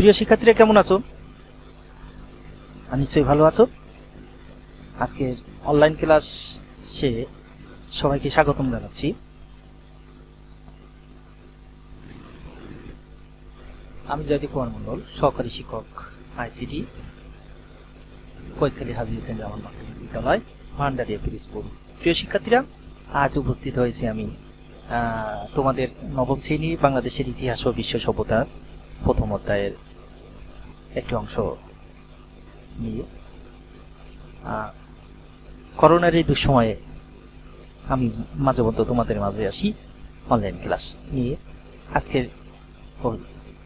প্রিয় শিক্ষার্থীরা, কেমন আছো? নিশ্চয়ই ভালো আছো। আজকের অনলাইন ক্লাস সে সবাইকে স্বাগতম জানাচ্ছি। আমি জয়দীপ কুমার মন্ডল সহকারী শিক্ষক আইসিডি কৈখালী হাজির জামান মাধ্যমিক বিদ্যালয়, ভান্ডারিয়া পিরিজপুর প্রিয় শিক্ষার্থীরা, আজ উপস্থিত হয়েছে আমি তোমাদের নবম শ্রেণি বাংলাদেশের ইতিহাস ও বিশ্ব সভ্যতার প্রথম অধ্যায়ের একটি অংশ নিয়ে। করোনার এই দুঃসময়ে আমি মাঝে মধ্যে তোমাদের মাঝে আসি অনলাইন ক্লাস নিয়ে। আজকের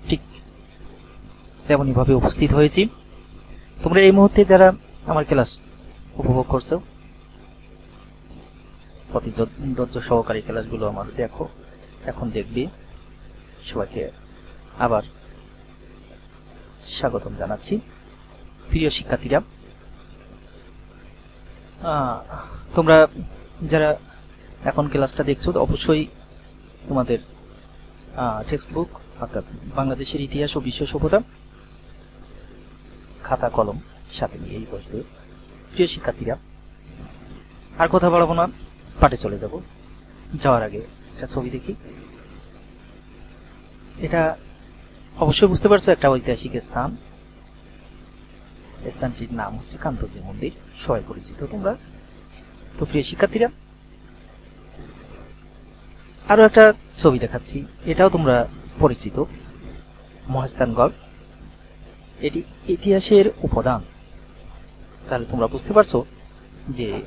ঠিক তেমনইভাবে উপস্থিত হয়েছি। তোমরা এই মুহূর্তে যারা আমার ক্লাস উপভোগ করছ যত- ধৈর্য সহকারী ক্লাসগুলো আমার দেখো, এখন দেখবি, সবাইকে আবার স্বাগতম জানাচ্ছি। প্রিয় শিক্ষার্থীরা তোমরা যারা এখন ক্লাসটা দেখছ, অবশ্যই তোমাদের টেক্সট বুক অর্থাৎ বাংলাদেশের ইতিহাস ও বিশ্ব সভ্যতা খাতা কলম সাথে নিয়েই বসবে প্রিয় শিক্ষার্থীরা, আর কথা বাড়াবো না, পাঠে চলে যাব। যাওয়ার আগে একটা ছবি দেখি। এটা অবশ্যই বুঝতে পারছ একটা ঐতিহাসিক স্থান। স্থানটির নাম হচ্ছে কান্তজি মন্দির, সবাই পরিচিত তোমরা। তো প্রিয় শিক্ষার্থীরা, আরও একটা ছবি দেখাচ্ছি, এটাও তোমরা পরিচিত, মহাস্থানগড়। এটি ইতিহাসের উপাদান। তাহলে তোমরা বুঝতে পারছ যে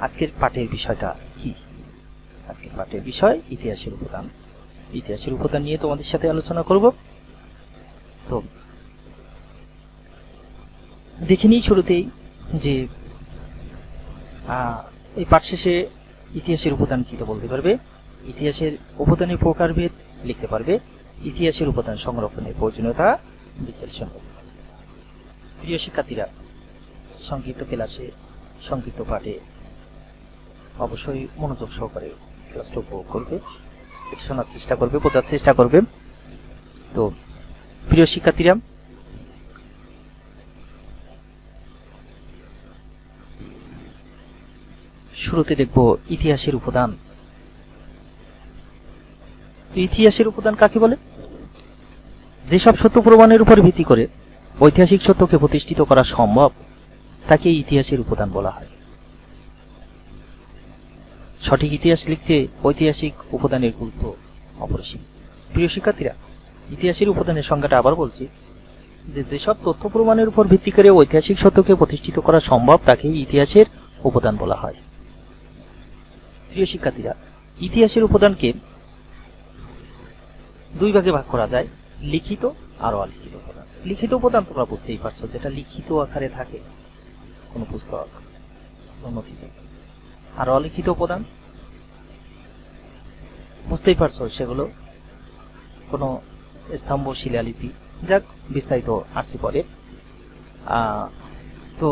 আজকের পাঠের বিষয়টা কি? আজকের পাঠের বিষয় ইতিহাসের উপাদান। ইতিহাসের উপাদান নিয়ে তোমাদের সাথে আলোচনা করব। তো দেখে নিই শুরুতেই যে এই পাঠ শেষে ইতিহাসের উপাদান কি বলতে পারবে? ইতিহাসের উপাদানের প্রকারভেদ লিখতে পারবে। ইতিহাসের উপাদান সংরক্ষণের প্রয়োজনীয়তা বিশ্লেষণ। করতে পারবে প্রিয় শিক্ষার্থীরা, সংক্ষিপ্ত ক্লাসে, সংক্ষিপ্ত পাঠে অবশ্যই মনোযোগ সহকারে ক্লাসটা উপভোগ করবে শোনার চেষ্টা করবে, বোঝার চেষ্টা করবে। তো প্রিয় শিক্ষার্থীরা, শুরুতে দেখব ইতিহাসের উপাদান। ইতিহাসের উপাদান কাকে বলে? যেসব সত্য প্রমাণের উপর ভিত্তি করে ঐতিহাসিক সত্যকে প্রতিষ্ঠিত করা সম্ভব তাকে ইতিহাসের উপাদান বলা হয়। সঠিক ইতিহাস লিখতে ঐতিহাসিক উপাদানের গুরুত্ব অপরিসীম। প্রিয় শিক্ষার্থীরা ইতিহাসের উপাদানের সংজ্ঞাটা আবার বলছি, যে যেসব তথ্য প্রমাণের উপর ভিত্তি করে ঐতিহাসিক সত্যকে প্রতিষ্ঠিত করা সম্ভব তাকে ইতিহাসের উপাদান বলা হয়। প্রিয় শিক্ষার্থীরা, ইতিহাসের উপাদানকে দুই ভাগে ভাগ করা যায়, লিখিত আর অলিখিত উপাদান। লিখিত উপাদান তোমরা বুঝতেই পারছ, যেটা লিখিত আকারে থাকে, কোনো পুস্তক নথিতে আর অলিখিত উপাদান, বুঝতেই পারছ, সেগুলো কোনো স্তম্ভ শিলালিপি। যাক, বিস্তারিত আসছি পরে। তো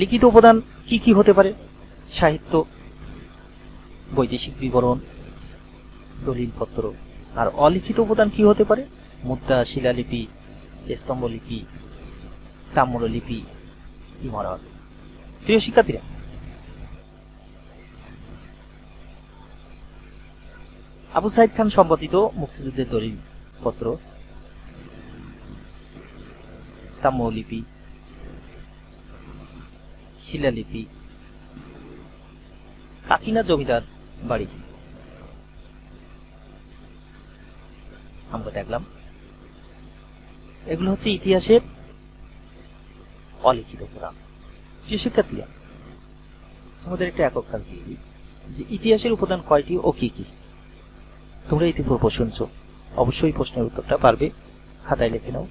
লিখিত উপাদান কি কি হতে পারে? সাহিত্য, বৈদেশিক বিবরণ, দলিলপত্র। আর অলিখিত উপাদান কি হতে পারে? মুদ্রা, শিলালিপি, স্তম্ভলিপি, তাম্রলিপি, ইমারত। প্রিয় শিক্ষার্থীরা, আবু সাইদ খান সম্পাদিত মুক্তিযুদ্ধের দলিল। পত্র তাম্রলিপি, শিলালিপি, কাকিনা জমিদার বাড়ি। আমরা দেখলাম। এগুলো হচ্ছে ইতিহাসের অলিখিত পুরাণ। প্রিয় শিক্ষার্থীরা, তোমাদের একটা একক দিয়ে যে ইতিহাসের উপাদান কয়টি ও কি কি? তোমরা ইতিপূর্ব শুনছ। অবশ্যই প্রশ্নের উত্তরটা পারবে। খাতায় লিখে নাও।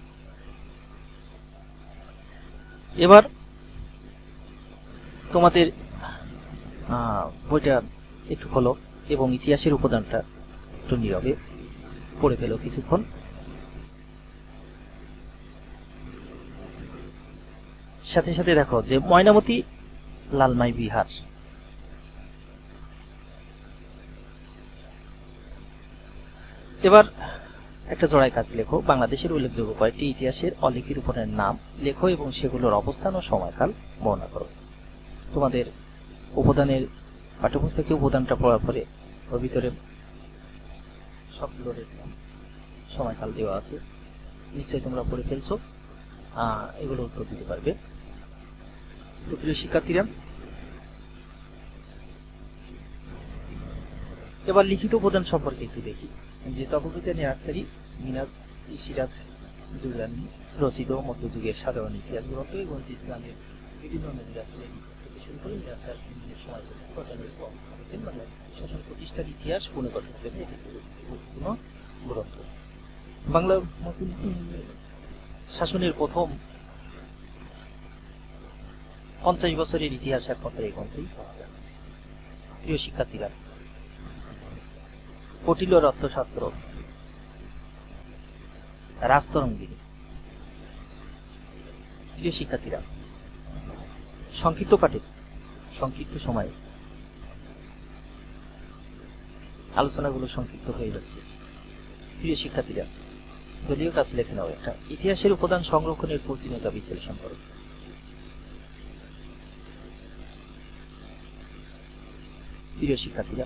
এবার তোমাদের বইটা একটু হলো এবং ইতিহাসের উপাদানটা একটু নীরবে পড়ে ফেলো কিছুক্ষণ। সাথে সাথে দেখো যে ময়নামতি লালমাই বিহার। এবার একটা জোড়ায় কাজ লেখো। বাংলাদেশের উল্লেখযোগ্য কয়েকটি ইতিহাসের অলিখিত উপনের নাম লেখো এবং সেগুলোর অবস্থান ও সময়কাল বর্ণনা করো। তোমাদের উপাদানের পাঠ্যপুস্তকে উপাদানটা পড়ার পরে ওর ভিতরে সবগুলোর সময়কাল দেওয়া আছে। নিশ্চয়ই তোমরা পড়ে ফেলছো। এগুলো উত্তর দিতে পারবে। প্রিয় শিক্ষার্থীরা, এবার লিখিত উপাদান সম্পর্কে একটু দেখি। যে তপবিতে নার্সারি মিনাজ, সিরাজ দুর্গানি রচিত মধ্যযুগের সাধারণ ইতিহাস গ্রন্থ এবং ইসলামের বিভিন্ন থেকে শুরু করে সময় ঘটনার শাসন প্রতিষ্ঠার ইতিহাস পুনর্গঠনের জন্য গুরুত্বপূর্ণ গ্রন্থ। বাংলা শাসনের প্রথম পঞ্চাশ বছরের ইতিহাস একমাত্র এই গ্রন্থেই প্রিয় শিক্ষার্থীরা কটিল রত্নশাস্ত্র রাস্তরঙ্গিনী প্রিয় শিক্ষার্থীরা, সংক্ষিপ্ত পাঠে, সংক্ষিপ্ত সময়ে আলোচনাগুলো সংক্ষিপ্ত হয়ে যাচ্ছে। প্রিয় শিক্ষার্থীরা, দলীয় কাজ লেখে নাও একটা ইতিহাসের উপাদান সংরক্ষণের প্রয়োজনীয়তা বিশ্লেষণ করো প্রিয় শিক্ষার্থীরা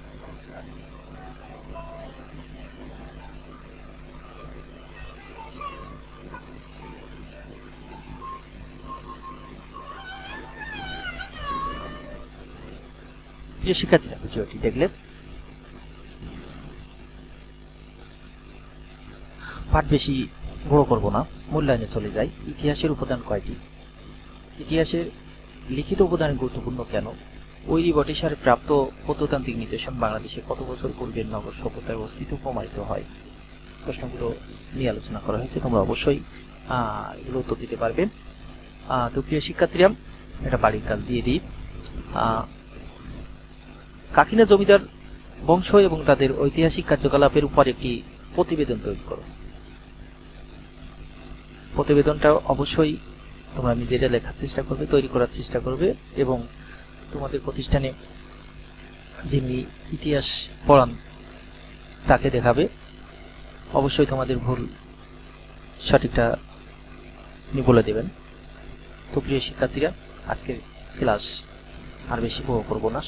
প্রিয় শিক্ষার্থীরা, ভিডিওটি দেখলে পাঠ বেশি বড় করব না, মূল্যায়নে চলে যাই। ইতিহাসের উপাদান কয়টি? ইতিহাসের লিখিত উপাদান গুরুত্বপূর্ণ কেন? ওই বটিসার প্রাপ্ত প্রত্নতান্ত্রিক নির্দেশন বাংলাদেশে কত বছর পূর্বের নগর সভ্যতার অস্তিত্ব প্রমাণিত হয়? প্রশ্নগুলো নিয়ে আলোচনা করা হয়েছে, তোমরা অবশ্যই এগুলো উত্তর দিতে পারবে। তো প্রিয় শিক্ষার্থীরা এটা বাড়ির কাজ দিয়ে দিই। কাকিনা জমিদার বংশ এবং তাদের ঐতিহাসিক কার্যকলাপের উপর একটি প্রতিবেদন তৈরি করো। প্রতিবেদনটা অবশ্যই তোমরা নিজেরা লেখার চেষ্টা করবে, তৈরি করার চেষ্টা করবে এবং তোমাদের প্রতিষ্ঠানে যিনি ইতিহাস পড়ান, তাকে দেখাবে। অবশ্যই তোমাদের ভুল সঠিকটা উনি বলে দেবেন। তো প্রিয় শিক্ষার্থীরা, আজকের ক্লাস আর বেশি উপভোগ করব না।